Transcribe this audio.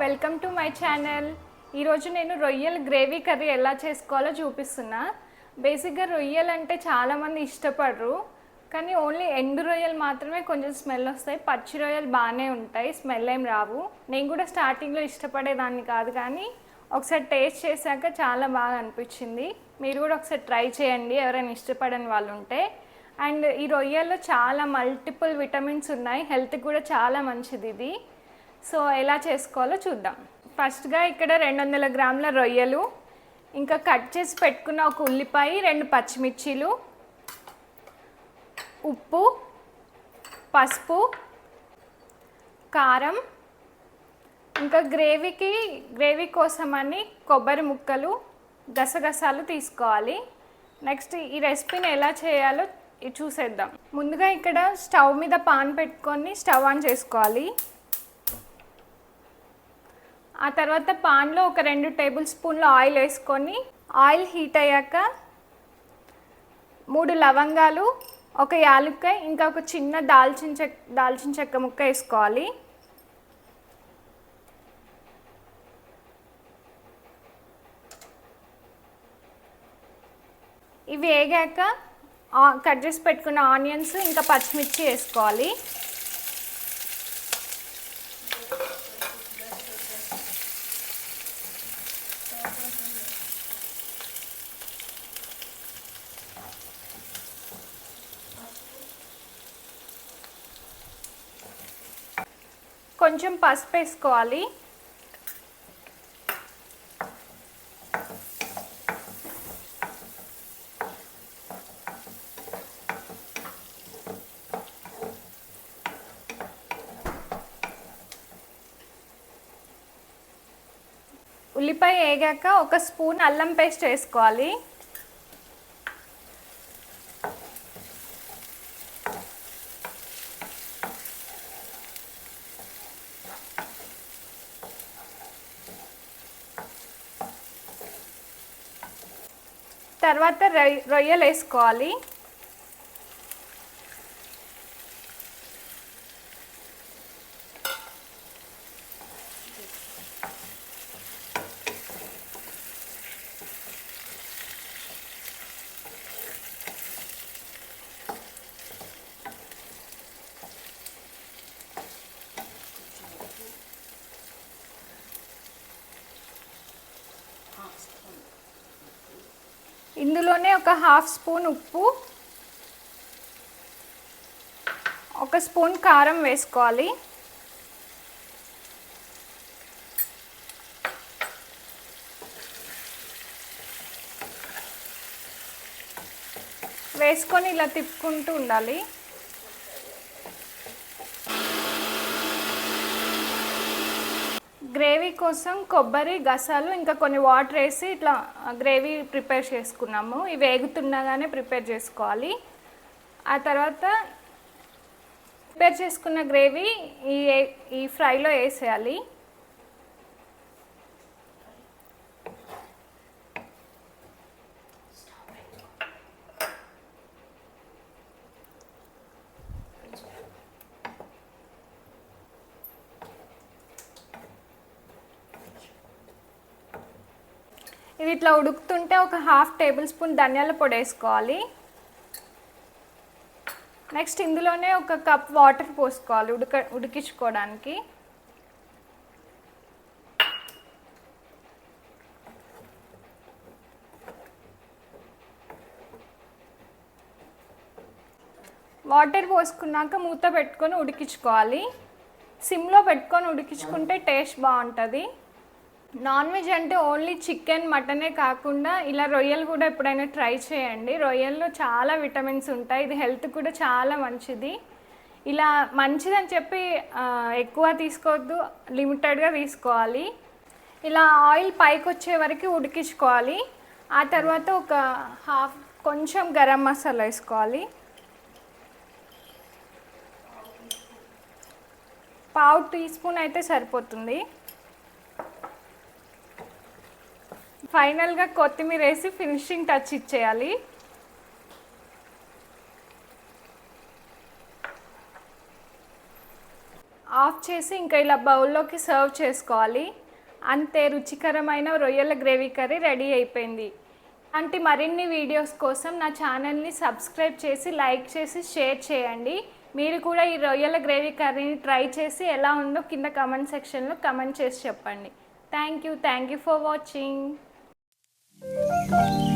Welcome to my channel. ఈరోజు నేను రొయ్యల గ్రేవీ కర్రీ ఎలా చేసుకోవాలో చూపిస్తున్నా. బేసిక్గా రొయ్యలు అంటే చాలామంది ఇష్టపడరు. కానీ ఓన్లీ ఎండు రొయ్యలు మాత్రమే కొంచెం స్మెల్ వస్తాయి. పచ్చి రొయ్యలు బాగానే ఉంటాయి. స్మెల్ ఏం రావు. నేను కూడా స్టార్టింగ్లో ఇష్టపడేదాన్ని కాదు కానీ ఒకసారి టేస్ట్ చేశాక చాలా బాగా అనిపించింది. మీరు కూడా ఒకసారి ట్రై చేయండి. ఎవరైనా ఇష్టపడని వాళ్ళు ఉంటే. అండ్ ఈ రొయ్యల్లో చాలా మల్టిపుల్ విటమిన్స్ ఉన్నాయి. హెల్త్కి కూడా చాలా మంచిది ఇది. సో ఎలా చేసుకోవాలో చూద్దాం. ఫస్ట్గా ఇక్కడ రెండు వందల గ్రాముల రొయ్యలు ఇంకా కట్ చేసి పెట్టుకున్న ఒక ఉల్లిపాయ రెండు పచ్చిమిర్చీలు ఉప్పు పసుపు కారం ఇంకా గ్రేవీకి గ్రేవీ కోసమని కొబ్బరి ముక్కలు గసగసాలు తీసుకోవాలి. నెక్స్ట్ ఈ రెసిపీని ఎలా చేయాలో చూసేద్దాం. ముందుగా ఇక్కడ స్టవ్ మీద పాన్ పెట్టుకొని స్టవ్ ఆన్ చేసుకోవాలి. ఆ తర్వాత పాన్లో ఒక రెండు టేబుల్ స్పూన్ల ఆయిల్ వేసుకొని ఆయిల్ హీట్ అయ్యాక మూడు లవంగాలు ఒక యాలుక్కాయ ఇంకా ఒక చిన్న దాల్చిన చెక్క దాల్చిన చెక్క ముక్క వేసుకోవాలి. ఇవి వేగాక కట్ చేసి పెట్టుకున్న ఆనియన్స్ ఇంకా పచ్చిమిర్చి వేసుకోవాలి. కొంచెం పసుపు వేసుకోవాలి. ఉల్లిపాయ వేగాక ఒక స్పూన్ అల్లం పేస్ట్ వేసుకోవాలి. తర్వాత రొయ్య రొయ్యలు వేసుకోవాలి. Ah, ఇందులోనే ఒక హాఫ్ స్పూన్ ఉప్పు ఒక స్పూన్ కారం వేసుకోవాలి. వేసుకొని ఇలా తిప్పుకుంటూ ఉండాలి. గ్రేవీ కోసం కొబ్బరి గసాలు ఇంకా కొన్ని వాటర్ వేసి ఇట్లా గ్రేవీ ప్రిపేర్ చేసుకున్నాము. ఇవి వేగుతుండగానే ప్రిపేర్ చేసుకోవాలి. ఆ తర్వాత ప్రిపేర్ చేసుకున్న గ్రేవీ ఈ ఈ ఫ్రైలో వేసేయాలి. ఇది ఇట్లా ఉడుకుతుంటే ఒక హాఫ్ టేబుల్ స్పూన్ ధనియాల పొడి వేసుకోవాలి. నెక్స్ట్ ఇందులోనే ఒక కప్ వాటర్ పోసుకోవాలి ఉడక ఉడికించుకోవడానికి. వాటర్ పోసుకున్నాక మూత పెట్టుకొని ఉడికించుకోవాలి. సిమ్లో పెట్టుకొని ఉడికించుకుంటే టేస్ట్ బాగుంటుంది. నాన్ వెజ్ అంటే ఓన్లీ చికెన్ మటనే కాకుండా ఇలా రొయ్యలు కూడా ఎప్పుడైనా ట్రై చేయండి. రొయ్యల్లో చాలా విటమిన్స్ ఉంటాయి. ఇది హెల్త్ కూడా చాలా మంచిది. ఇలా మంచిదని చెప్పి ఎక్కువ తీసుకోవద్దు. లిమిటెడ్గా తీసుకోవాలి. ఇలా ఆయిల్ పైకి వచ్చే వరకు ఉడికించుకోవాలి. ఆ తర్వాత ఒక హాఫ్ కొంచెం గరం మసాలా వేసుకోవాలి. పావు టీ స్పూన్ అయితే సరిపోతుంది. ఫైనల్గా కొత్తిమీర వేసి ఫినిషింగ్ టచ్ ఇచ్చేయాలి. ఆఫ్ చేసి ఇంకా ఇలా బౌల్లోకి సర్వ్ చేసుకోవాలి. అంతే రుచికరమైన రొయ్యల గ్రేవీ కర్రీ రెడీ అయిపోయింది. అలాంటి మరిన్ని వీడియోస్ కోసం నా ఛానల్ని సబ్స్క్రైబ్ చేసి లైక్ చేసి షేర్ చేయండి. మీరు కూడా ఈ రొయ్యల గ్రేవీ కర్రీని ట్రై చేసి ఎలా ఉందో కింద కమెంట్ సెక్షన్లో కమెంట్ చేసి చెప్పండి. Thank you thank you for watching. Música